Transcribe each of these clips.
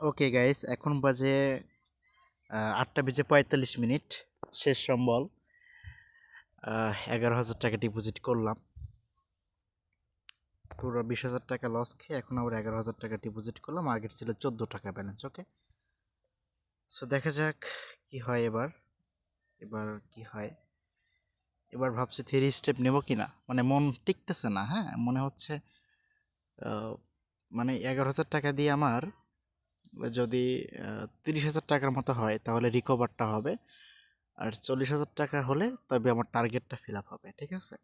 Okay guys এখন বাজে আটটা বেজে পঁয়তাল্লিশ মিনিট। শেষ সম্বল। এগারো হাজার টাকা ডিপোজিট করলাম। পুরো বিশ হাজার টাকা লস খেয়ে এখন আবার এগারো হাজার টাকা ডিপোজিট করলাম। আগের ছিল চোদ্দ টাকা ব্যালেন্স ওকে সো দেখা যাক কি হয় এবার। এবার কি হয়? এবার ভাবছি থ্রি স্টেপ নেব কি না মানে মন টিকতেছে না হ্যাঁ? মনে হচ্ছে মানে এগারো হাজার টাকা দিয়ে আমার যদি তিরিশ হাজার টাকার মতো হয়, তাহলে রিকভারটা হবে। আর চল্লিশ হাজার টাকা হলে তবে আমার টার্গেটটা ফিল আপ হবে, ঠিক আছে?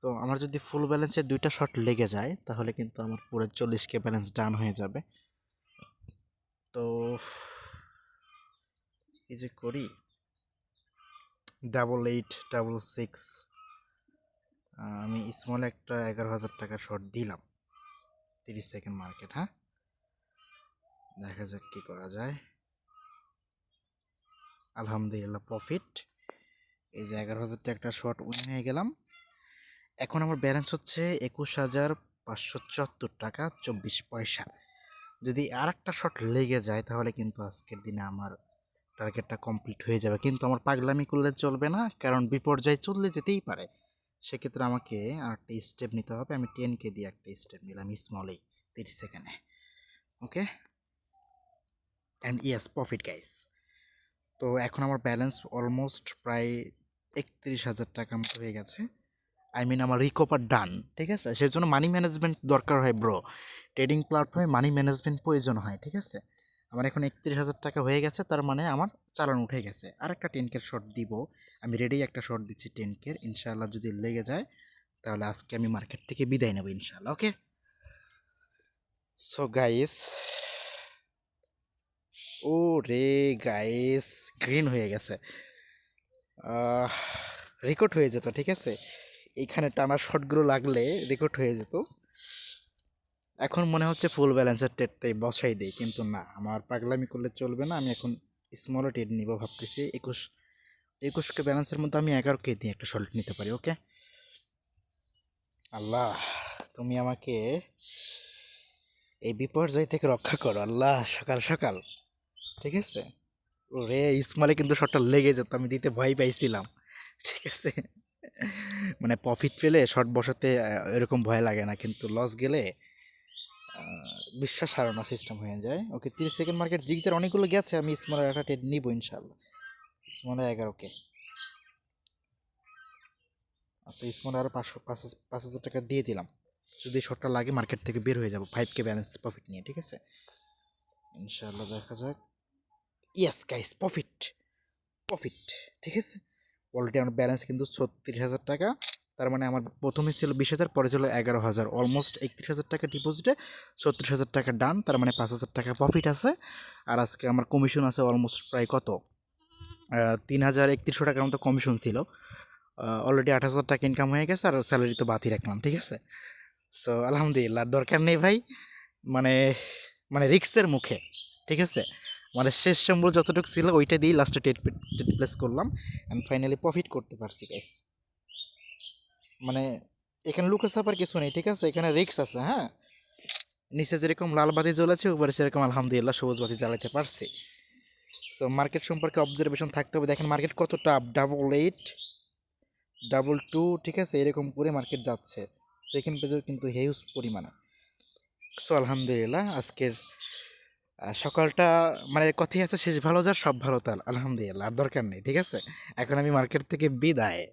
তো আমার যদি ফুল ব্যালেন্সে দুইটা শট লেগে যায়, তাহলে কিন্তু আমার পুরো চল্লিশ কে ব্যালেন্স ডান হয়ে যাবে। তো কি যে করি ডাবল এইট ডাবল সিক্স আমি স্মল একটা এগারো হাজার টাকার শট দিলাম। তিরিশ সেকেন্ড মার্কেট হ্যাঁ? দেখা যাক কি করা যায়। আলহামদুলিল্লাহ প্রফিট এই যে এগারো হাজার টাকা একটা শর্ট উইন হয়ে গেলাম। এখন আমার ব্যালেন্স হচ্ছে একুশ হাজার পাঁচশো চুয়াত্তর টাকা চব্বিশ পয়সা। যদি আর একটা শট লেগে যায়, তাহলে কিন্তু আজকের দিনে আমার টার্গেটটা কমপ্লিট হয়ে যাবে। কিন্তু আমার পাগলামি করলে চলবে না, কারণ বিপর্যয় চললে যেতেই পারে। সেক্ষেত্রে আমাকে আর একটা স্টেপ নিতে হবে। আমি টেনকে দিয়ে একটা স্টেপ নিলাম স্মলেই তিরিশ সেকেন্ডে। Okay and yes profit guys তো এখন আমার ব্যালেন্স অলমোস্ট প্রায় একত্রিশ হাজার টাকার মতো হয়ে গেছে। আই মিন আমার রিকভার ডান ঠিক আছে? সেই জন্য মানি ম্যানেজমেন্ট দরকার হয় ব্রো ট্রেডিং প্ল্যাটফর্মে মানি ম্যানেজমেন্ট প্রয়োজন হয়, ঠিক আছে? আমার এখন একত্রিশ হাজার টাকা হয়ে গেছে, তার মানে আমার চালান উঠে গেছে। আর একটা টেনকের শর্ট দিব। আমি রেডি একটা শর্ট দিচ্ছি টেনকের ইনশাআল্লাহ যদি লেগে যায়, তাহলে আজকে আমি মার্কেট থেকে বিদায় নেব, ইনশাআল্লাহ ওকে সো গাইস ও রে গাইস গ্রিন হয়ে গেছে। রেকর্ড হয়ে যেত, ঠিক আছে? এইখানে টানা শটগুলো লাগলে রেকর্ড হয়ে যেত। এখন মনে হচ্ছে ফুল ব্যালেন্সের টেটটাই বসাই দিই, কিন্তু না, আমার পাগলামি করলে চলবে না, আমি এখন স্মল টেট নিব ভাবতেছি। একুশ, একুশকে ব্যালেন্সের মধ্যে আমি এগারোকে দিয়ে একটা শল্ট নিতে পারি ওকে আল্লাহ, তুমি আমাকে এই বিপর্যয় থেকে রক্ষা করো, আল্লাহ, সকাল সকাল। ঠিক আছে? ওরে ইসমালে কিন্তু শটটা লেগে যেত, আমি দিতে ভয় পাইছিলাম। ঠিক আছে? মানে প্রফিট পেলে শট বসাতে এরকম ভয় লাগে না, কিন্তু লস গেলে বিশ্বাস হারানো সিস্টেম হয়ে যায়। ওকে তিরিশ সেকেন্ড মার্কেট জিগজার অনেকগুলো গেছে, আমি স্মলের একটা টেট নিবো ইনশাল্লাহ। স্মলে এগারোকে আচ্ছা স্মলে আরও পাঁচশো, পাঁচ পাঁচ হাজার টাকা দিয়ে দিলাম। যদি শটটা লাগে মার্কেট থেকে বের হয়ে যাব ফাইভ কে ব্যালেন্স প্রফিট নিয়ে, ঠিক আছে? ইনশাল্লাহ দেখা যাক। ইয়েস গাইস প্রফিট প্রফিট ঠিক আছে? অলরেডি আমার ব্যালেন্স কিন্তু ছত্রিশ হাজার টাকা। তার মানে আমার প্রথমে ছিল বিশ হাজার, পরে ছিল এগারো হাজার। অলমোস্ট একত্রিশ হাজার টাকা ডিপোজিটে ছত্রিশ হাজার টাকা ডান তার মানে পাঁচ হাজার টাকা প্রফিট আছে। আর আজকে আমার কমিশন আছে অলমোস্ট প্রায় কত? তিন হাজার একত্রিশশো টাকার মতো কমিশন ছিল। অলরেডি আট হাজার টাকা ইনকাম হয়ে গেছে, আর স্যালারি তো বাতি রাখলাম, ঠিক আছে? সো আলহামদুলিল্লাহ, দরকার নেই ভাই। মানে মানে রিক্সের মুখে, ঠিক আছে? মানে শেষ সম্বল যতটুকু ছিল, ওইটা দিয়েই লাস্টে টেট টেট প্লেস করলাম অ্যান্ড ফাইনালি প্রফিট করতে পারছি গাইস মানে এখানে লুকে সাপার কিছু নেই, ঠিক আছে? এখানে রিক্স আছে হ্যাঁ? নিচে যেরকম লাল বাতি জ্বলেছে, উপরে সেরকম আলহামদুলিল্লাহ সবুজ বাতি জ্বালাতে পারছি। সো মার্কেট সম্পর্কে অবজারভেশন থাকতে হবে। দেখেন মার্কেট কতটা ডাবল এইট ডাবল টু ঠিক আছে? এরকম করে মার্কেট যাচ্ছে। সেকেন্ড পেজেও কিন্তু হিউজ পরিমাণে। সো আলহামদুলিল্লাহ, আজকের সকালটা মানে কথাই আছে, শেষ ভালো যার, সব ভালো তার। আলহামদুলিল্লাহ, আর দরকার নেই, ঠিক আছে? এখন আমি মার্কেট থেকে বিদায়।